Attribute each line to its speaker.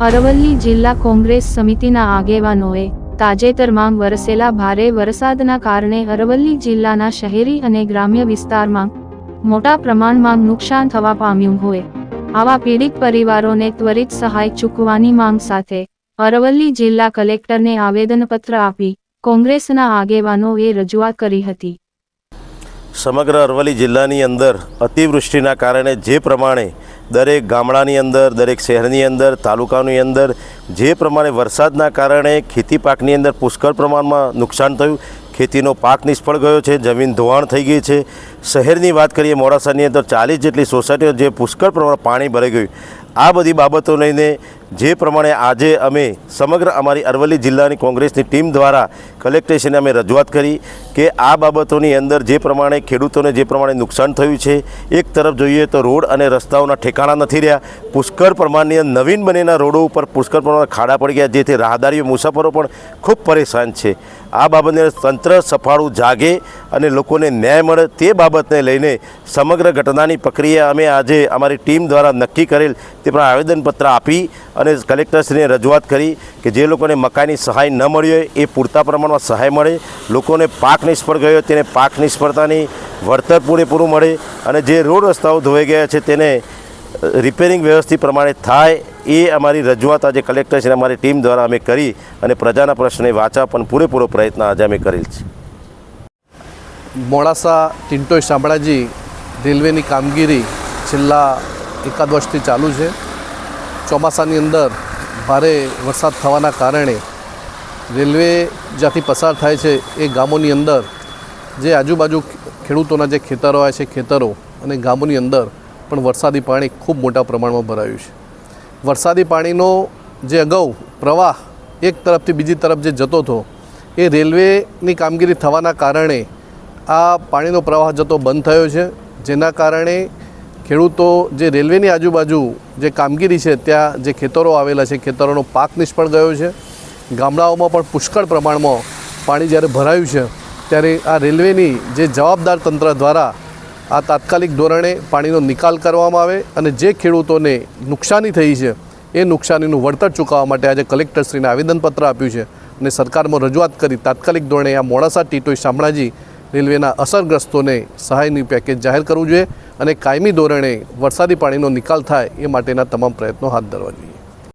Speaker 1: અરવલ્લી જિલ્લા કોંગ્રેસ સમિતિના આગેવાનોએ તાજેતરમાં વરસેલા ભારે વરસાદના કારણે અરવલ્લી જિલ્લાના શહેરી અને ગ્રામ્ય વિસ્તારમાં મોટા પ્રમાણમાં નુકસાન થવા પામ્યું હોય, આવા પીડિત પરિવારોને ત્વરિત સહાય ચૂકવાની માંગ સાથે અરવલ્લી જિલ્લા કલેક્ટરને આવેદનપત્ર આપી કોંગ્રેસના આગેવાનોએ રજૂઆત કરી હતી.
Speaker 2: સમગ્ર અરવલ્લી જિલ્લાની અંદર અતિવૃષ્ટિના કારણે જે પ્રમાણે દરેક ગામડાની અંદર, દરેક શહેરની અંદર, તાલુકાની અંદર જે પ્રમાણે વરસાદના કારણે ખેતી પાકની અંદર પુષ્કળ પ્રમાણમાં નુકસાન થયું. ખેતીનો પાક નિષ્ફળ ગયો છે, જમીન ધોવાણ થઈ ગઈ છે. શહેરની વાત કરીએ, મોડાસાની અંદર ચાલીસ જેટલી સોસાયટીઓ જે પુષ્કળ પ્રમાણમાં પાણી ભરાઈ ગયું. આ બધી બાબતો લઈને જે પ્રમાણે આજે અમે સમગ્ર અમારી અરવલ્લી જિલ્લાની કોંગ્રેસની ટીમ દ્વારા કલેક્ટરશ્રીને અમે રજૂઆત કરી કે આ બાબતોની અંદર જે પ્રમાણે ખેડૂતોને જે પ્રમાણે નુકસાન થયું છે, એક તરફ જોઈએ તો રોડ અને રસ્તાઓના ઠેકાણા નથી રહ્યા. પુષ્કળ પ્રમાણની નવીન બનેલા રોડો ઉપર પુષ્કળ પ્રમાણમાં ખાડા પડી ગયા, જેથી રાહદારીઓ, મુસાફરો પણ ખૂબ પરેશાન છે. આ બાબતને તંત્ર સફાળું જાગે અને લોકોને ન્યાય મળે તે બાબતને લઈને સમગ્ર ઘટનાની પ્રક્રિયા અમે આજે અમારી ટીમ દ્વારા નક્કી કરેલ તે પણ આવેદનપત્ર આપી અને કલેક્ટરશ્રીને રજૂઆત કરી કે જે લોકોને મકાઈની સહાય ન મળી હોય એ પૂરતા પ્રમાણમાં સહાય મળે, લોકોને પાક નિષ્ફળ ગયો તેને પાક નિષ્ફળતાની વળતર પૂરેપૂરું મળે અને જે રોડ રસ્તાઓ ધોવાઈ ગયા છે તેને રિપેરિંગ વ્યવસ્થિત પ્રમાણે થાય એ અમારી રજૂઆત આજે કલેક્ટરશ્રી અમારી ટીમ દ્વારા અમે કરી અને પ્રજાના પ્રશ્ને વાંચવા પણ પૂરેપૂરો પ્રયત્ન આજે અમે કરેલ છે.
Speaker 3: મોડાસા ટિન્ટોય શામળાજી રેલવેની કામગીરી છેલ્લા એકાદ વર્ષથી ચાલુ છે. ચોમાસાની અંદર ભારે વરસાદ થવાના કારણે રેલવે જ્યાંથી પસાર થાય છે એ ગામોની અંદર જે આજુબાજુ ખેડૂતોના જે ખેતરો આવે છે, ખેતરો અને ગામોની અંદર પણ વરસાદી પાણી ખૂબ મોટા પ્રમાણમાં ભરાયું છે. વરસાદી પાણીનો જે અગાઉ પ્રવાહ એક તરફથી બીજી તરફ જે જતો હતો એ રેલવેની કામગીરી થવાના કારણે આ પાણીનો પ્રવાહ જતો બંધ થયો છે, જેના કારણે ખેડૂતો જે રેલવેની આજુબાજુ જે કામગીરી છે, ત્યાં જે ખેતરો આવેલા છે, ખેતરોનો પાક નિષ્ફળ ગયો છે. ગામડાઓમાં પણ પુષ્કળ પ્રમાણમાં પાણી જ્યારે ભરાયું છે, ત્યારે આ રેલવેની જે જવાબદાર તંત્ર દ્વારા આ તાત્કાલિક ધોરણે પાણીનો નિકાલ કરવામાં આવે અને જે ખેડૂતોને નુકસાની થઈ છે, એ નુકસાનીનું વળતર ચૂકવવા માટે આજે કલેક્ટરશ્રીને આવેદનપત્ર આપ્યું છે અને સરકારમાં રજૂઆત કરી તાત્કાલિક ધોરણે આ મોડાસા ટીટોઈ શામળાજી રેલવેના અસરગ્રસ્તોને સહાયની પેકેજ જાહેર કરવું જોઈએ અને કાયમી ધોરણે વરસાદી પાણીનો નિકાલ થાય એ માટેના તમામ પ્રયત્નો હાથ ધરવા જોઈએ.